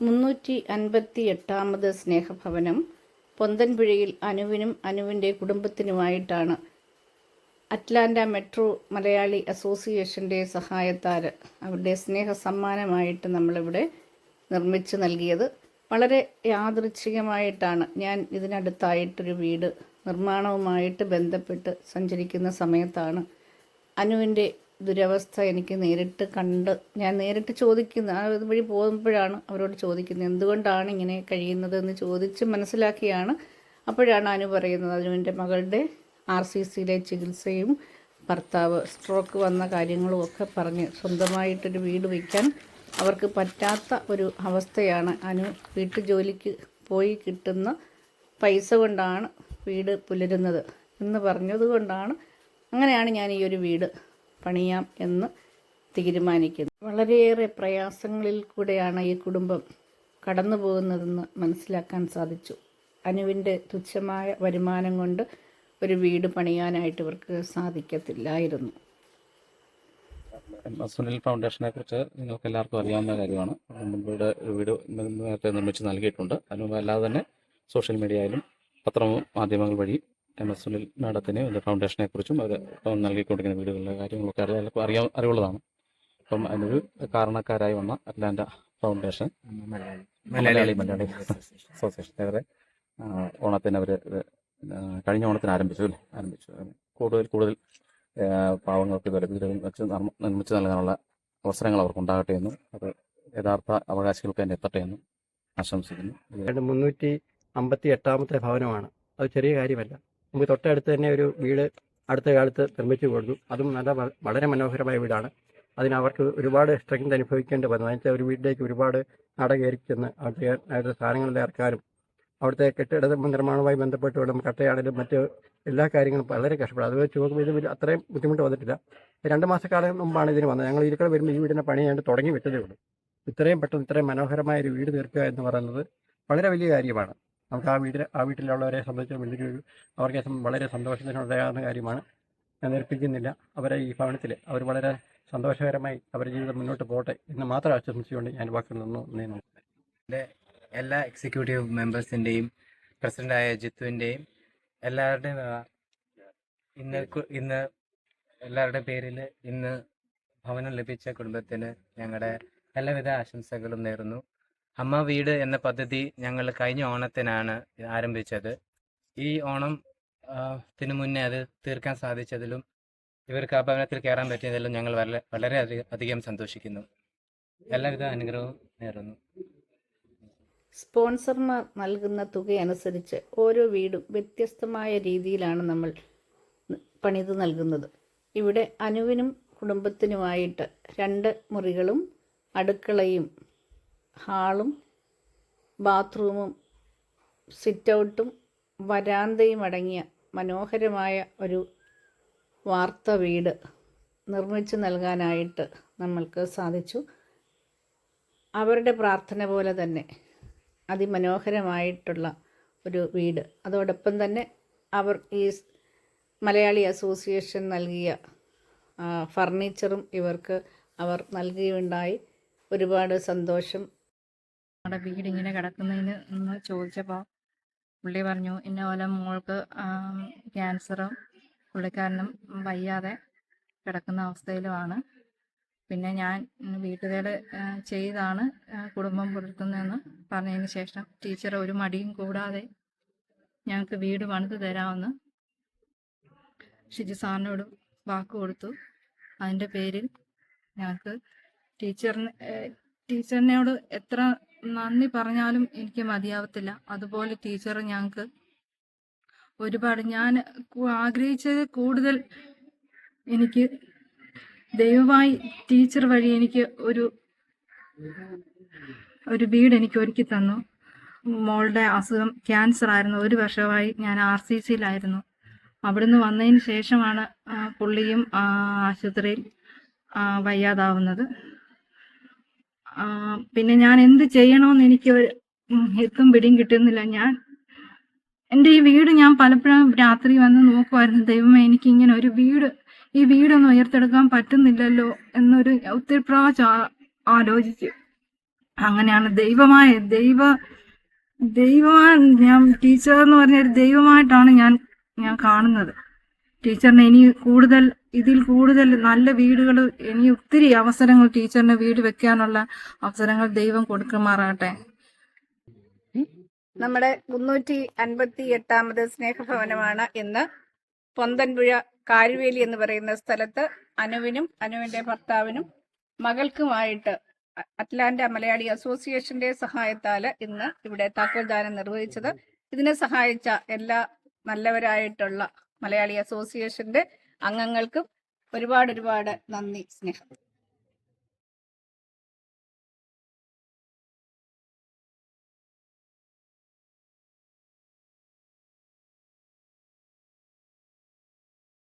മുന്നൂറ്റി അൻപത്തി എട്ടാമത് സ്നേഹഭവനം പൊന്തൻപുഴയിൽ അനുവിനും അനുവിന്റെ കുടുംബത്തിനുമായിട്ടാണ് അറ്റ്ലാന്റ മെട്രോ മലയാളി അസോസിയേഷന്റെ സഹായത്താൽ അവരുടെ സ്നേഹ സമ്മാനമായിട്ട് നമ്മളിവിടെ നിർമ്മിച്ച് നൽകിയത്. വളരെ യാദൃച്ഛികമായിട്ടാണ് ഞാൻ ഇതിനടുത്തായിട്ടൊരു വീട് നിർമ്മാണവുമായിട്ട് ബന്ധപ്പെട്ട് സഞ്ചരിക്കുന്ന സമയത്താണ് അനുവിന്റെ ദുരവസ്ഥ എനിക്ക് നേരിട്ട് കണ്ട് ഞാൻ നേരിട്ട് ചോദിക്കുന്ന ആ വഴി പോകുമ്പോഴാണ് അവരോട് ചോദിക്കുന്നത്. എന്തുകൊണ്ടാണ് ഇങ്ങനെ കഴിയുന്നത് എന്ന് ചോദിച്ച് മനസ്സിലാക്കിയാണ് അപ്പോഴാണ് അനു പറയുന്നത്. അനുവിന്റെ മകളുടെ ആർ സി സിയിലെ ചികിത്സയും ഭർത്താവ് സ്ട്രോക്ക് വന്ന കാര്യങ്ങളും ഒക്കെ പറഞ്ഞ് സ്വന്തമായിട്ടൊരു വീട് വയ്ക്കാൻ അവർക്ക് പറ്റാത്ത ഒരു അവസ്ഥയാണ് അനു വീട്ടു ജോലിക്ക് പോയി കിട്ടുന്ന പൈസ കൊണ്ടാണ് വീട് പുലരുന്നത് എന്ന് പറഞ്ഞതുകൊണ്ടാണ് അങ്ങനെയാണ് ഞാൻ ഈ ഒരു വീട് പണിയാം എന്ന് തീരുമാനിക്കുന്നു. വളരെയേറെ പ്രയാസങ്ങളിൽ കൂടെയാണ് ഈ കുടുംബം കടന്നു പോകുന്നതെന്ന് മനസ്സിലാക്കാൻ സാധിച്ചു. അനുവിന്റെ തുച്ഛമായ വരുമാനം കൊണ്ട് ഒരു വീട് പണിയാനായിട്ട് ഇവർക്ക് സാധിക്കത്തില്ലായിരുന്നു. സുനിൽ ഫൗണ്ടേഷനെ കുറിച്ച് നിങ്ങൾക്ക് എല്ലാവർക്കും അറിയാവുന്ന കാര്യമാണ്. മുൻപിടെ വീട് നേരത്തെ നിർമ്മിച്ച് നൽകിയിട്ടുണ്ട്. അതിന് അല്ലാതെ തന്നെ സോഷ്യൽ മീഡിയയിലും പത്രവും മാധ്യമങ്ങൾ വഴി എം എസ് സുനിൽ മാഡത്തിന് അതിന്റെ ഫൗണ്ടേഷനെ കുറിച്ചും അവർ ഇപ്പം നൽകിക്കൊണ്ടിരിക്കുന്ന വീടുകളിലെ കാര്യങ്ങളൊക്കെ എല്ലാവർക്കും അറിയാ അറിവുള്ളതാണ്. അപ്പം അതിനൊരു കാരണക്കാരായി വന്ന Atlanta foundation Malayali Malayali association. അവരെ ഓണത്തിന് അവർ കഴിഞ്ഞ ഓണത്തിന് ആരംഭിച്ചു അല്ലേ? ആരംഭിച്ചു. കൂടുതൽ കൂടുതൽ പാവങ്ങൾക്ക് ഇതുവരെ വീടുകൾ വെച്ച് നിർമ്മ- നിർമ്മിച്ച് നൽകാനുള്ള അവസരങ്ങൾ അവർക്ക് ഉണ്ടാകട്ടെ എന്നും അത് യഥാർത്ഥ അവകാശികൾക്ക് തന്നെ എത്തട്ടെ എന്നും ആശംസിക്കുന്നു. മുന്നൂറ്റി അമ്പത്തി എട്ടാമത്തെ ഭവനമാണ്. അത് ചെറിയ കാര്യമല്ല. നമുക്ക് തൊട്ടടുത്ത് തന്നെ ഒരു വീട് അടുത്ത കാലത്ത് നിർമ്മിച്ചു കൊടുത്തു. അതും നല്ല വളരെ മനോഹരമായ വീടാണ്. അതിന് അവർക്ക് ഒരുപാട് സ്ട്രെങ്ത് അനുഭവിക്കേണ്ടി വന്നു. അതിനകത്ത് ഒരു വീട്ടിലേക്ക് ഒരുപാട് നട കയറി ചെന്ന് അവിടുത്തെ അവിടുത്തെ സാധനങ്ങളിൽ ഇറക്കാനും അവിടുത്തെ കെട്ടിട നിർമ്മാണവുമായി ബന്ധപ്പെട്ട് വേണം കട്ടയാണെങ്കിലും മറ്റ് എല്ലാ കാര്യങ്ങളും വളരെ കഷ്ടപ്പെടും. അത് വെച്ച് നോക്കുമ്പോൾ ഇത് അത്രയും ബുദ്ധിമുട്ട് വന്നിട്ടില്ല. രണ്ട് മാസക്കാലം മുമ്പാണ് ഇതിന് വന്നത്. ഞങ്ങൾ ഇരിക്കൽ വരുമ്പോൾ ഈ വീടിന്റെ പണി ഞാൻ തുടങ്ങി വെച്ചതേ ഉള്ളൂ. ഇത്രയും പെട്ടെന്ന് ഇത്രയും മനോഹരമായ ഒരു വീട് തീർക്കുക എന്ന് പറയുന്നത് വളരെ വലിയ കാര്യമാണ്. നമുക്ക് ആ വീട്ടിൽ ആ വീട്ടിലുള്ളവരെ സംബന്ധിച്ച് വലിയൊരു അവർക്ക് വളരെ സന്തോഷത്തിനുണ്ടാകുന്ന കാര്യമാണ്. ഞാൻ നേർപ്പിക്കുന്നില്ല അവരെ ഈ ഭവനത്തിൽ അവർ വളരെ സന്തോഷകരമായി അവരുടെ ജീവിതം മുന്നോട്ട് പോകട്ടെ എന്ന് മാത്രം ആശംസിച്ചുകൊണ്ട് ഞാൻ വാക്കിൽ നിന്നു നന്ദി എന്റെ എല്ലാ എക്സിക്യൂട്ടീവ് മെമ്പേഴ്സിന്റെയും പ്രസിഡന്റായ ജിത്തുവിന്റെയും എല്ലാവരുടെയും ഇന്ന് ഇന്ന് എല്ലാവരുടെ പേരിൽ ഇന്ന് ഭവനം ലഭിച്ച കുടുംബത്തിന് ഞങ്ങളുടെ എല്ലാവിധ ആശംസകളും നേരുന്നു. അമ്മ വീട് എന്ന പദ്ധതി ഞങ്ങൾ കഴിഞ്ഞ ഓണത്തിനാണ് ആരംഭിച്ചത്. ഈ ഓണം ത്തിനു മുന്നേ അത് തീർക്കാൻ സാധിച്ചതിലും ഇവർക്ക് ആ ഭവനത്തിൽ കയറാൻ പറ്റിയതിലും ഞങ്ങൾ വളരെ വളരെ അധികം സന്തോഷിക്കുന്നു. എല്ലാവിധ അനുഗ്രഹവും നേരുന്നു. സ്പോൺസർമാർ നൽകുന്ന തുകയനുസരിച്ച് ഓരോ വീടും വ്യത്യസ്തമായ രീതിയിലാണ് നമ്മൾ പണിത് നൽകുന്നത്. ഇവിടെ അനുവിനും കുടുംബത്തിനുമായിട്ട് രണ്ട് മുറികളും അടുക്കളയും ഹാളും ബാത്റൂമും സിറ്റൗട്ടും വരാന്തയും അടങ്ങിയ മനോഹരമായ ഒരു വാർത്ത വീട് നിർമ്മിച്ചു നൽകാനായിട്ട് നമ്മൾക്ക് സാധിച്ചു. അവരുടെ പ്രാർത്ഥന പോലെ തന്നെ അതിമനോഹരമായിട്ടുള്ള ഒരു വീട്. അതോടൊപ്പം തന്നെ അവർ ഈ മലയാളി അസോസിയേഷൻ നൽകിയ ഫർണിച്ചറും ഇവർക്ക് അവർ നൽകുകയുണ്ടായി ഒരുപാട് സന്തോഷം നമ്മുടെ വീട് ഇങ്ങനെ കിടക്കുന്നതിന് എന്ന് ചോദിച്ചപ്പോൾ പുള്ളി പറഞ്ഞു ഇന്ന പോലെ മോൾക്ക് ക്യാൻസറും പുള്ളിക്കാരനും വയ്യാതെ കിടക്കുന്ന അവസ്ഥയിലുമാണ് പിന്നെ ഞാൻ വീട്ടുകാർ ചെയ്താണ് കുടുംബം പുലർത്തുന്നതെന്ന് പറഞ്ഞതിന് ശേഷം ടീച്ചർ ഒരു മടിയും കൂടാതെ ഞങ്ങൾക്ക് വീട് പണിത് തരാമെന്ന് ഷിജു സാറിനോട് വാക്ക് കൊടുത്തു. അതിന്റെ പേരിൽ ഞങ്ങൾക്ക് ടീച്ചറിന് ടീച്ചറിനോട് എത്ര നന്ദി പറഞ്ഞാലും എനിക്ക് മതിയാവത്തില്ല. അതുപോലെ ടീച്ചർ ഞങ്ങൾക്ക് ഒരുപാട് ഞാൻ ആഗ്രഹിച്ചത് കൂടുതൽ എനിക്ക് ദയവായി ടീച്ചർ വഴി എനിക്ക് ഒരു ഒരു വീട് എനിക്ക് ഒരുക്കി തന്നു. മോളുടെ അസുഖം ക്യാൻസർ ആയിരുന്നു. ഒരു വർഷമായി ഞാൻ ആർ സി സിയിലായിരുന്നു. അവിടുന്ന് വന്നതിന് ശേഷമാണ് പുള്ളിയും ആശുപത്രിയിൽ വയ്യാതാവുന്നത്. പിന്നെ ഞാൻ എന്ത് ചെയ്യണമെന്ന് എനിക്ക് എത്തും പിടിയും കിട്ടുന്നില്ല. ഞാൻ എന്റെ ഈ വീട് ഞാൻ പലപ്പോഴും രാത്രി വന്ന് നോക്കുമായിരുന്നു. ദൈവമേ എനിക്ക് ഇങ്ങനെ ഒരു വീട് ഈ വീടൊന്നും ഉയർത്തെടുക്കാൻ പറ്റുന്നില്ലല്ലോ എന്നൊരു ഒത്തിരി പ്രാവശ്യം ആലോചിച്ചു. അങ്ങനെയാണ് ദൈവമായ ദൈവ ദൈവമായ ഞാൻ ടീച്ചർ എന്ന് പറഞ്ഞ ഒരു ദൈവമായിട്ടാണ് ഞാൻ ഞാൻ കാണുന്നത്. ടീച്ചറിന് ഇനി കൂടുതൽ ഇതിൽ കൂടുതൽ നല്ല വീടുകൾ ഇനി ഒത്തിരി അവസരങ്ങൾ ടീച്ചറിന് വീട് വെക്കാനുള്ള അവസരങ്ങൾ ദൈവം കൊടുക്കുമാറാകട്ടെ. നമ്മുടെ മുന്നൂറ്റി അൻപത്തി എട്ടാമത് സ്നേഹഭവനമാണ് ഇന്ന് പൊന്തൻപുഴ കാരുവേലി എന്ന് പറയുന്ന സ്ഥലത്ത് അനുവിനും അനുവിന്റെ ഭർത്താവിനും മകൾക്കുമായിട്ട് അറ്റ്ലാന്റ മലയാളി അസോസിയേഷന്റെ സഹായത്താൽ ഇന്ന് ഇവിടെ താക്കോൽദാനം നിർവഹിച്ചത്. ഇതിനെ സഹായിച്ച എല്ലാ നല്ലവരായിട്ടുള്ള മലയാളി അസോസിയേഷന്റെ അംഗങ്ങൾക്കും ഒരുപാട് ഒരുപാട് നന്ദി സ്നേഹം.